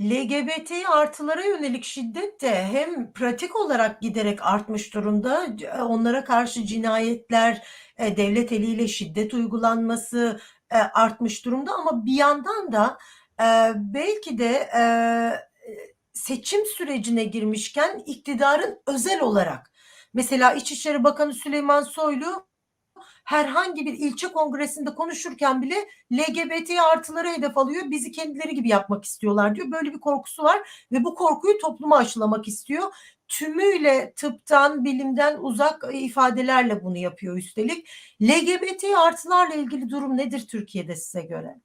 LGBT artılara yönelik şiddet de hem pratik olarak giderek artmış durumda. C- Onlara karşı cinayetler, e, devlet eliyle şiddet uygulanması e, artmış durumda ama bir yandan da e, belki de e, seçim sürecine girmişken iktidarın özel olarak mesela İçişleri Bakanı Süleyman Soylu herhangi bir ilçe kongresinde konuşurken bile LGBT artıları hedef alıyor. Bizi kendileri gibi yapmak istiyorlar diyor. Böyle bir korkusu var ve bu korkuyu topluma aşılamak istiyor. Tümüyle tıptan, bilimden uzak ifadelerle bunu yapıyor üstelik. LGBT artılarla ilgili durum nedir Türkiye'de size göre?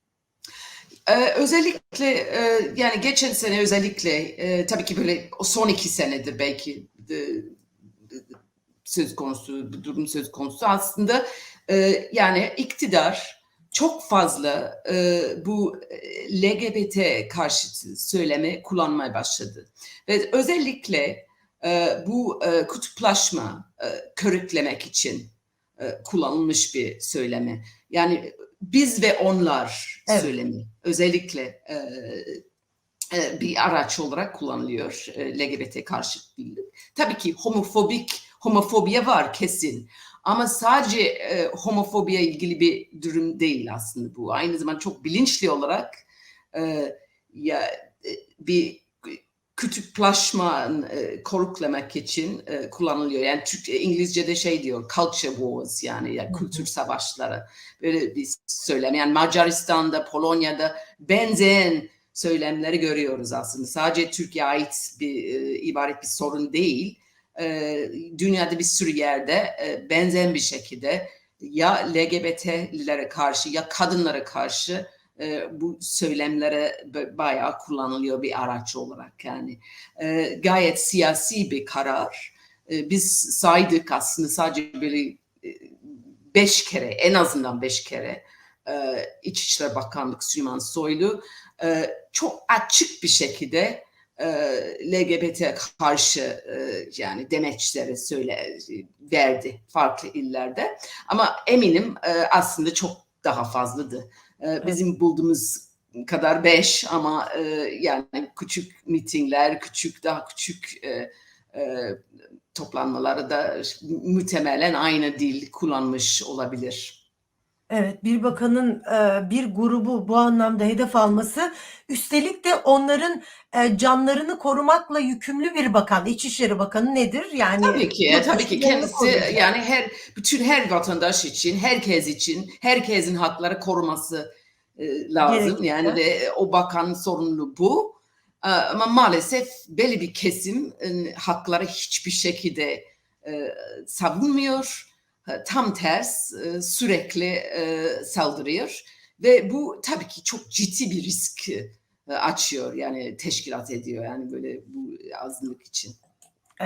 Ee, özellikle e, yani geçen sene özellikle e, tabii ki böyle son iki senedir belki e, söz konusu bu durum söz konusu aslında e, yani iktidar çok fazla e, bu e, LGBT karşıtı söylemi kullanmaya başladı ve özellikle e, bu e, kutuplaşma e, körüklemek için e, kullanılmış bir söylemi yani biz ve onlar Evet. söylemi özellikle e, e, bir araç olarak kullanılıyor e, LGBT karşıtlığı. Tabii ki homofobik homofobiye var kesin. Ama sadece e, homofobiye ilgili bir durum değil aslında bu. Aynı zamanda çok bilinçli olarak e, ya e, bir kütüklaşma e, koruklamak için e, kullanılıyor. Yani Türk, İngilizce'de şey diyor culture wars yani, yani kültür savaşları böyle bir söylem. Yani Macaristan'da, Polonya'da benzeyen söylemleri görüyoruz aslında. Sadece Türkiye'ye ait bir e, ibaret bir sorun değil. E, dünyada bir sürü yerde e, benzeyen bir şekilde ya LGBT'lilere karşı ya kadınlara karşı e, bu söylemlere bayağı kullanılıyor bir araç olarak yani. E, gayet siyasi bir karar. E, biz saydık aslında sadece böyle e, beş kere en azından beş kere e, İçişleri Bakanlık Süleyman Soylu e, çok açık bir şekilde LGBT karşı e, yani demeçleri söyle verdi farklı illerde. Ama eminim e, aslında çok daha fazladı. E, bizim bulduğumuz kadar beş ama e, yani küçük mitingler, küçük daha küçük e, e, toplanmaları da muhtemelen aynı dil kullanmış olabilir. Evet, bir bakanın e, bir grubu bu anlamda hedef alması, üstelik de onların e, canlarını korumakla yükümlü bir bakan, İçişleri Bakanı nedir? Yani Tabii ki, tabii ki kendisi koruyacak. yani her bütün her vatandaş için, herkes için, herkesin hakları koruması e, lazım. Gerekli. Yani ve o bakanın sorumluluğu bu. E, Ama maalesef belli bir kesim e, hakları hiçbir şekilde e, savunmuyor. E, Tam ters e, sürekli e, saldırıyor ve bu tabii ki çok ciddi bir risk açıyor yani teşkilat ediyor yani böyle bu azınlık için.